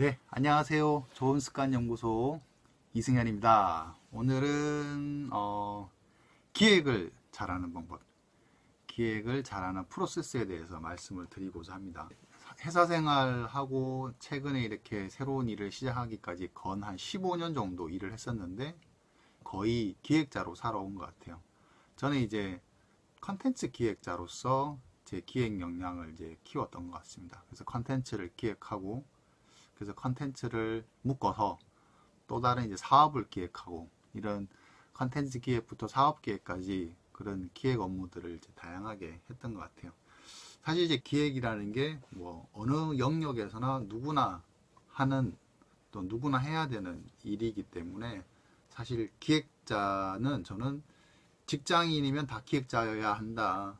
네, 안녕하세요. 좋은 습관 연구소 이승현입니다. 오늘은 어, 기획을 잘하는 방법, 기획을 잘하는 프로세스에 대해서 말씀을 드리고자 합니다. 회사 생활하고 최근에 이렇게 새로운 일을 시작하기까지 건 한 15년 정도 일을 했었는데 거의 기획자로 살아온 것 같아요. 저는 이제 컨텐츠 기획자로서 제 기획 역량을 이제 키웠던 것 같습니다. 그래서 컨텐츠를 기획하고 그래서 컨텐츠를 묶어서 또 다른 이제 사업을 기획하고 이런 컨텐츠 기획부터 사업 기획까지 그런 기획 업무들을 이제 다양하게 했던 것 같아요. 사실 이제 기획이라는 게 뭐 어느 영역에서나 누구나 하는 또 누구나 해야 되는 일이기 때문에 사실 기획자는 저는 직장인이면 다 기획자여야 한다.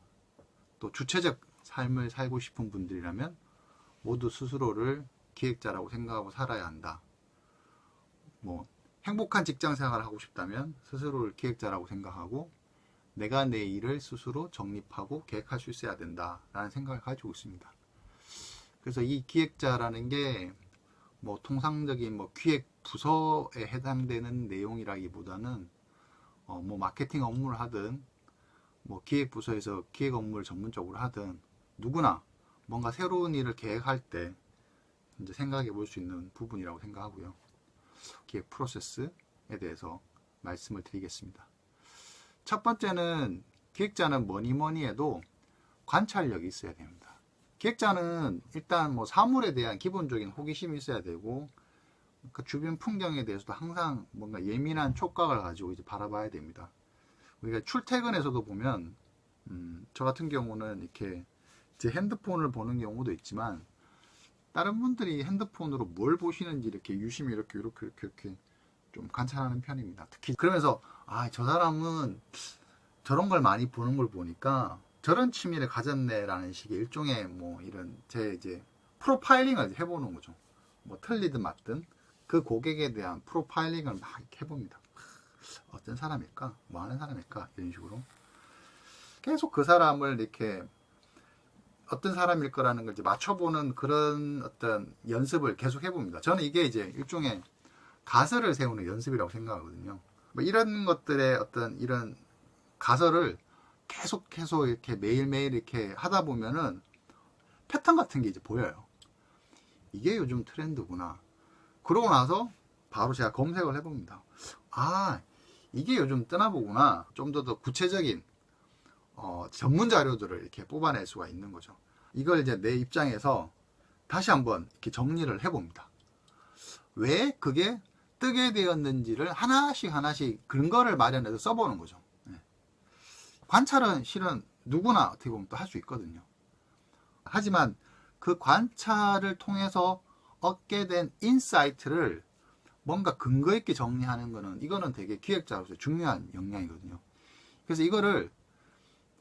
또 주체적 삶을 살고 싶은 분들이라면 모두 스스로를 기획자라고 생각하고 살아야 한다. 뭐 행복한 직장 생활을 하고 싶다면 스스로를 기획자라고 생각하고 내가 내 일을 스스로 정립하고 계획할 수 있어야 된다라는 생각을 가지고 있습니다. 그래서 이 기획자라는 게 뭐 통상적인 뭐 기획 부서에 해당되는 내용이라기보다는 어 뭐 마케팅 업무를 하든 뭐 기획 부서에서 기획 업무를 전문적으로 하든 누구나 뭔가 새로운 일을 계획할 때 이제 생각해 볼 수 있는 부분이라고 생각하고요. 기획 프로세스에 대해서 말씀을 드리겠습니다. 첫 번째는 기획자는 뭐니 뭐니 해도 관찰력이 있어야 됩니다. 기획자는 일단 뭐 사물에 대한 기본적인 호기심이 있어야 되고 그 주변 풍경에 대해서도 항상 뭔가 예민한 촉각을 가지고 이제 바라봐야 됩니다. 우리가 출퇴근에서도 보면 음, 저 같은 경우는 이렇게 제 핸드폰을 보는 경우도 있지만 다른 분들이 핸드폰으로 뭘 보시는지 이렇게 유심히 이렇게 이렇게 이렇게 이렇게 좀 관찰하는 편입니다. 특히 그러면서 아 저 사람은 저런 걸 많이 보는 걸 보니까 저런 취미를 가졌네라는 식의 일종의 뭐 이런 제 이제 프로파일링을 해보는 거죠. 뭐 틀리든 맞든 그 고객에 대한 프로파일링을 막 해봅니다. 어떤 사람일까? 뭐 하는 사람일까? 이런 식으로 계속 그 사람을 이렇게 어떤 사람일 거라는 걸 이제 맞춰보는 그런 어떤 연습을 계속 해봅니다. 저는 이게 이제 일종의 가설을 세우는 연습이라고 생각하거든요. 뭐 이런 것들의 어떤 이런 가설을 계속 계속 이렇게 매일매일 이렇게 하다 보면은 패턴 같은 게 이제 보여요. 이게 요즘 트렌드구나. 그러고 나서 바로 제가 검색을 해봅니다. 아, 이게 요즘 뜨나보구나. 좀 더 더 구체적인 어, 전문 자료들을 이렇게 뽑아낼 수가 있는 거죠. 이걸 이제 내 입장에서 다시 한번 이렇게 정리를 해봅니다. 왜 그게 뜨게 되었는지를 하나씩 하나씩 근거를 마련해서 써보는 거죠. 네. 관찰은 실은 누구나 어떻게 보면 또 할 수 있거든요. 하지만 그 관찰을 통해서 얻게 된 인사이트를 뭔가 근거 있게 정리하는 거는 이거는 되게 기획자로서 중요한 역량이거든요. 그래서 이거를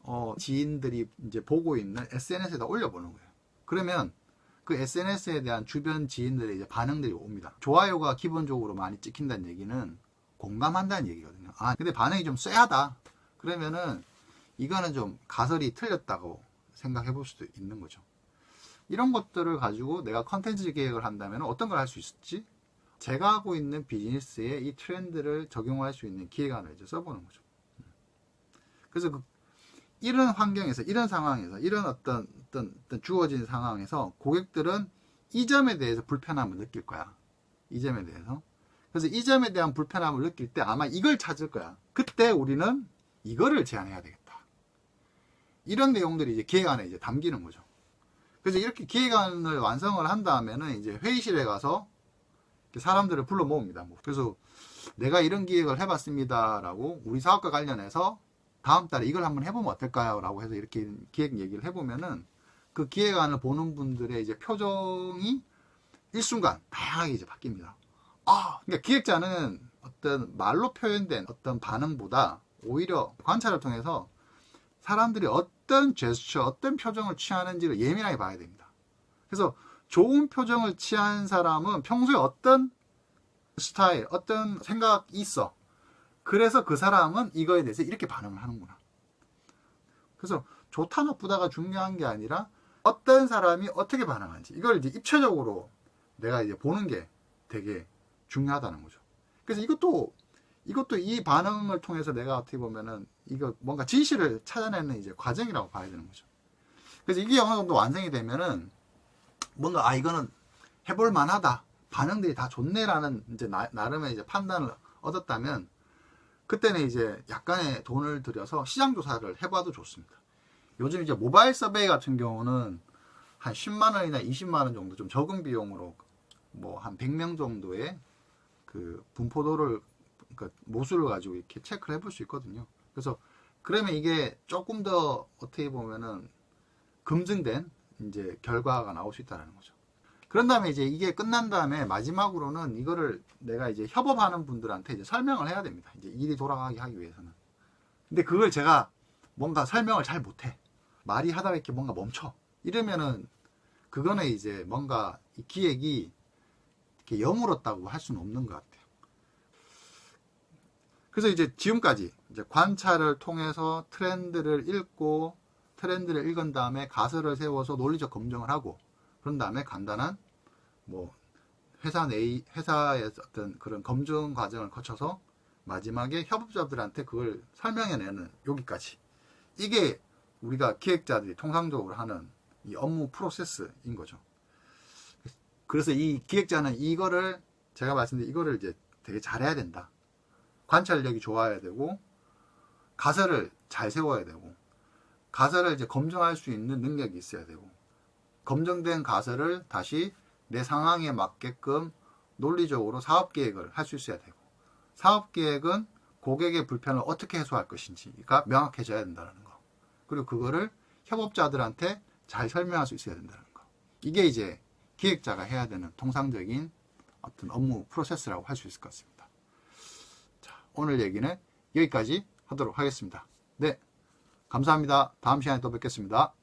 어, 지인들이 이제 보고 있는 SNS에다 올려보는 거예요. 그러면 그 SNS에 대한 주변 지인들의 이제 반응들이 옵니다. 좋아요가 기본적으로 많이 찍힌다는 얘기는 공감한다는 얘기거든요. 아, 근데 반응이 좀 쎄하다. 그러면은 이거는 좀 가설이 틀렸다고 생각해 볼 수도 있는 거죠. 이런 것들을 가지고 내가 컨텐츠 계획을 한다면 어떤 걸 할 수 있을지 제가 하고 있는 비즈니스에 이 트렌드를 적용할 수 있는 기획안을 이제 써보는 거죠. 그래서 그 이런 환경에서 이런 상황에서 이런 어떤, 어떤, 어떤 주어진 상황에서 고객들은 이 점에 대해서 불편함을 느낄 거야. 이 점에 대해서. 그래서 이 점에 대한 불편함을 느낄 때 아마 이걸 찾을 거야. 그때 우리는 이거를 제안해야 되겠다. 이런 내용들이 이제 기획안에 이제 담기는 거죠. 그래서 이렇게 기획안을 완성을 한 다음에는 이제 회의실에 가서 사람들을 불러 모읍니다. 뭐. 그래서 내가 이런 기획을 해봤습니다라고 우리 사업과 관련해서 다음 달에 이걸 한번 해보면 어떨까요? 라고 해서 이렇게 기획 얘기를 해보면은 그 기획안을 보는 분들의 이제 표정이 일순간 다양하게 이제 바뀝니다. 아, 그러니까 기획자는 어떤 말로 표현된 어떤 반응보다 오히려 관찰을 통해서 사람들이 어떤 제스처, 어떤 표정을 취하는지를 예민하게 봐야 됩니다. 그래서 좋은 표정을 취한 사람은 평소에 어떤 스타일, 어떤 생각이 있어. 그래서 그 사람은 이거에 대해서 이렇게 반응을 하는구나. 그래서 좋다 나쁘다가 중요한 게 아니라 어떤 사람이 어떻게 반응하는지 이걸 이제 입체적으로 내가 이제 보는 게 되게 중요하다는 거죠. 그래서 이것도 이것도 이 반응을 통해서 내가 어떻게 보면은 이거 뭔가 진실을 찾아내는 이제 과정이라고 봐야 되는 거죠. 그래서 이게 어느 정도 완성이 되면은 뭔가 아 이거는 해볼 만하다 반응들이 다 좋네라는 이제 나, 나름의 이제 판단을 얻었다면 그때는 이제 약간의 돈을 들여서 시장 조사를 해봐도 좋습니다. 요즘 이제 모바일 서베이 같은 경우는 한 10만 원이나 20만 원 정도 좀 적은 비용으로 뭐 한 100명 정도의 그 분포도를 그러니까 모수를 가지고 이렇게 체크를 해볼 수 있거든요. 그래서 그러면 이게 조금 더 어떻게 보면은 검증된 이제 결과가 나올 수 있다는 거죠. 그런 다음에 이제 이게 끝난 다음에 마지막으로는 이거를 내가 이제 협업하는 분들한테 이제 설명을 해야 됩니다. 이제 일이 돌아가게 하기 위해서는. 근데 그걸 제가 뭔가 설명을 잘 못해. 말이 하다가 이렇게 뭔가 멈춰. 이러면은 그거는 이제 뭔가 이 기획이 이렇게 여물었다고 할 수는 없는 것 같아요. 그래서 이제 지금까지 이제 관찰을 통해서 트렌드를 읽고 트렌드를 읽은 다음에 가설을 세워서 논리적 검증을 하고 그런 다음에 간단한 뭐 회사 내 회사의 어떤 그런 검증 과정을 거쳐서 마지막에 협업자들한테 그걸 설명해내는 여기까지 이게 우리가 기획자들이 통상적으로 하는 이 업무 프로세스인 거죠. 그래서 이 기획자는 이거를 제가 말씀드린 이거를 이제 되게 잘해야 된다. 관찰력이 좋아야 되고 가설을 잘 세워야 되고 가설을 이제 검증할 수 있는 능력이 있어야 되고 검증된 가설을 다시 내 상황에 맞게끔 논리적으로 사업 계획을 할 수 있어야 되고 사업 계획은 고객의 불편을 어떻게 해소할 것인지가 명확해져야 된다는 거. 그리고 그거를 협업자들한테 잘 설명할 수 있어야 된다는 거. 이게 이제 기획자가 해야 되는 통상적인 어떤 업무 프로세스라고 할 수 있을 것 같습니다. 자, 오늘 얘기는 여기까지 하도록 하겠습니다. 네. 감사합니다. 다음 시간에 또 뵙겠습니다.